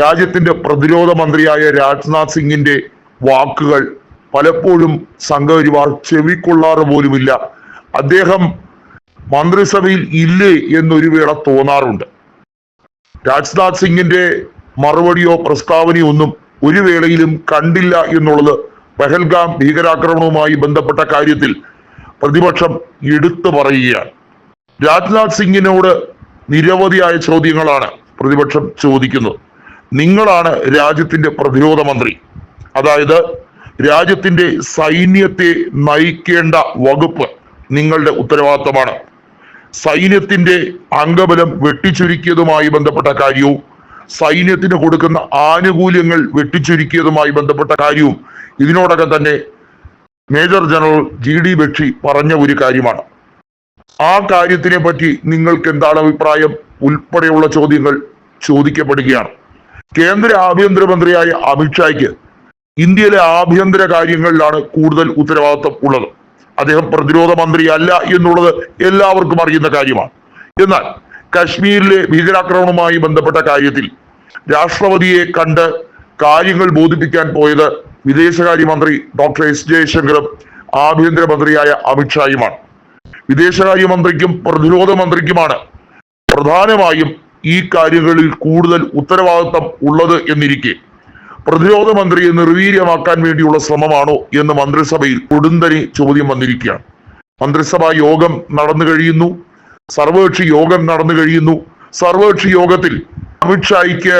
രാജ്യത്തിന്റെ പ്രതിരോധ മന്ത്രിയായ രാജ്നാഥ് സിംഗിന്റെ വാക്കുകൾ പലപ്പോഴും സംഘപരിവാർ ചെവിക്കൊള്ളാറ് പോലുമില്ല. അദ്ദേഹം മന്ത്രിസഭയിൽ ഇല്ലേ എന്നൊരു വേള തോന്നാറുണ്ട്. രാജ്നാഥ് സിംഗിന്റെ മറുപടിയോ പ്രസ്താവനയോ ഒന്നും ഒരു വേളയിലും കണ്ടില്ല എന്നുള്ളത് പെഹൽഗാം ഭീകരാക്രമണവുമായി ബന്ധപ്പെട്ട കാര്യത്തിൽ പ്രതിപക്ഷം എടുത്തു പറയുകയാണ്. രാജ്നാഥ് സിംഗിനോട് നിരവധിയായ ചോദ്യങ്ങളാണ് പ്രതിപക്ഷം ചോദിക്കുന്നത്. നിങ്ങളാണ് രാജ്യത്തിന്റെ പ്രതിരോധ മന്ത്രി. അതായത് രാജ്യത്തിന്റെ സൈന്യത്തെ നയിക്കേണ്ട വകുപ്പ് നിങ്ങളുടെ ഉത്തരവാദിത്തമാണ്. സൈന്യത്തിന്റെ അംഗബലം വെട്ടിച്ചുരുക്കിയതുമായി ബന്ധപ്പെട്ട കാര്യവും സൈന്യത്തിന് കൊടുക്കുന്ന ആനുകൂല്യങ്ങൾ വെട്ടിച്ചുരുക്കിയതുമായി ബന്ധപ്പെട്ട കാര്യവും ഇതിനോടകം തന്നെ major general G D Bakshi പറഞ്ഞ ഒരു കാര്യമാണ്. ആ കാര്യത്തിനെ പറ്റി നിങ്ങൾക്ക് എന്താണ് അഭിപ്രായം? ഉൾപ്പെടെയുള്ള ചോദ്യങ്ങൾ ചോദിക്കപ്പെടുകയാണ്. കേന്ദ്ര ആഭ്യന്തരമന്ത്രിയായ അമിത്ഷായ്ക്ക് ഇന്ത്യയിലെ ആഭ്യന്തര കാര്യങ്ങളിലാണ് കൂടുതൽ ഉത്തരവാദിത്വം ഉള്ളത്. അദ്ദേഹം പ്രതിരോധ മന്ത്രി അല്ല എന്നുള്ളത് എല്ലാവർക്കും അറിയുന്ന കാര്യമാണ്. എന്നാൽ കശ്മീരിലെ ഭീകരാക്രമണവുമായി ബന്ധപ്പെട്ട കാര്യത്തിൽ രാഷ്ട്രപതിയെ കണ്ട് കാര്യങ്ങൾ ബോധിപ്പിക്കാൻ പോയത് വിദേശകാര്യമന്ത്രി ഡോക്ടർ എസ് ജയശങ്കറും ആഭ്യന്തരമന്ത്രിയായ അമിത്ഷായുമാണ് വിദേശകാര്യമന്ത്രിക്കും പ്രതിരോധ മന്ത്രിക്കുമാണ് പ്രധാനമായും ഈ കാര്യങ്ങളിൽ കൂടുതൽ ഉത്തരവാദിത്തം ഉള്ളത് എന്നിരിക്കെ പ്രതിരോധ മന്ത്രിയെ നിർവീര്യമാക്കാൻ വേണ്ടിയുള്ള ശ്രമമാണോ എന്ന് മന്ത്രിസഭയിൽ കൊടുന്തനി ചോദ്യം വന്നിരിക്കുകയാണ്. മന്ത്രിസഭാ യോഗം നടന്നു കഴിയുന്നു. സർവകക്ഷി യോഗം നടന്നു കഴിയുന്നു. സർവകക്ഷി യോഗത്തിൽ അമിത്ഷായ്ക്ക്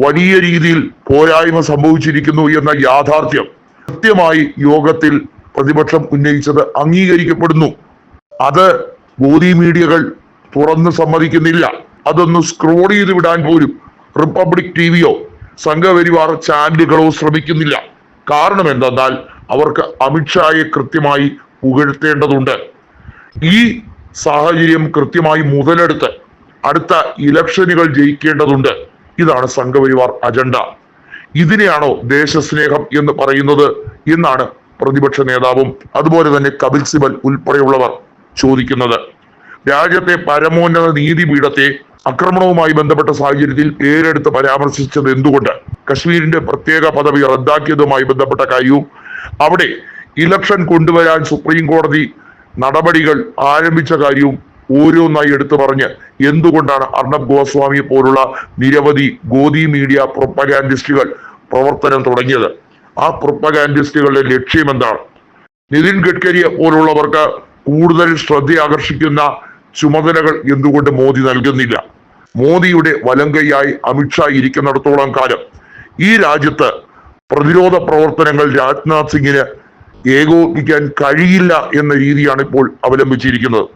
വലിയ രീതിയിൽ പോരായ്മ സംഭവിച്ചിരിക്കുന്നു എന്ന യാഥാർത്ഥ്യം കൃത്യമായി യോഗത്തിൽ പ്രതിപക്ഷം ഉന്നയിച്ചത് അംഗീകരിക്കപ്പെടുന്നു. അത് ഗോദി മീഡിയകൾ തുറന്നു സമ്മതിക്കുന്നില്ല. അതൊന്ന് സ്ക്രോൾ ചെയ്ത് വിടാൻ പോലും റിപ്പബ്ലിക് ടി വിയോ സംഘപരിവാർ ചാനലുകളോ ശ്രമിക്കുന്നില്ല. കാരണം എന്തെന്നാൽ അവർക്ക് അമിത്ഷായെ കൃത്യമായി പുകഴ്ത്തേണ്ടതുണ്ട്. ഈ സാഹചര്യം കൃത്യമായി മുതലെടുത്ത് അടുത്ത ഇലക്ഷനുകൾ ജയിക്കേണ്ടതുണ്ട്. ഇതാണ് സംഘപരിവാർ അജണ്ട. ഇതിനെയാണോ ദേശസ്നേഹം എന്ന് പറയുന്നത് എന്നാണ് പ്രതിപക്ഷ നേതാവും അതുപോലെ തന്നെ കപിൽ സിബൽ ഉൾപ്പെടെയുള്ളവർ ചോദിക്കുന്നത്. രാജ്യത്തെ പരമോന്നത നീതിപീഠത്തെ ആക്രമണവുമായി ബന്ധപ്പെട്ട സാഹചര്യത്തിൽ പേരെടുത്ത് പരാമർശിച്ചത് എന്തുകൊണ്ട്? കശ്മീരിന്റെ പ്രത്യേക പദവി റദ്ദാക്കിയതുമായി ബന്ധപ്പെട്ട കാര്യവും അവിടെ ഇലക്ഷൻ കൊണ്ടുവരാൻ സുപ്രീം കോടതി നടപടികൾ ആരംഭിച്ച കാര്യവും ഓരോന്നായി എടുത്തു പറഞ്ഞ് എന്തുകൊണ്ടാണ് അർണബ് ഗോസ്വാമിയെ പോലുള്ള നിരവധി ഗോദി മീഡിയ പ്രൊപ്പഗാൻഡിസ്റ്റുകൾ പ്രവർത്തനം തുടങ്ങിയത്? ആ പ്രൊപ്പഗാൻഡിസ്റ്റുകളുടെ ലക്ഷ്യം എന്താണ്? നിതിൻ ഗഡ്കരിയെ പോലുള്ളവർക്ക് കൂടുതൽ ശ്രദ്ധ ആകർഷിക്കുന്ന ചുമതലകൾ എന്തുകൊണ്ട് മോദി നൽകുന്നില്ല? മോദിയുടെ വലങ്കയായി അമിത്ഷാ ഇരിക്കുന്നിടത്തോളം കാലം ഈ രാജ്യത്ത് പ്രതിരോധ പ്രവർത്തനങ്ങൾ രാജ്നാഥ് സിംഗിന് ഏകോപിക്കാൻ കഴിയില്ല എന്ന രീതിയാണ് ഇപ്പോൾ അവലംബിച്ചിരിക്കുന്നത്.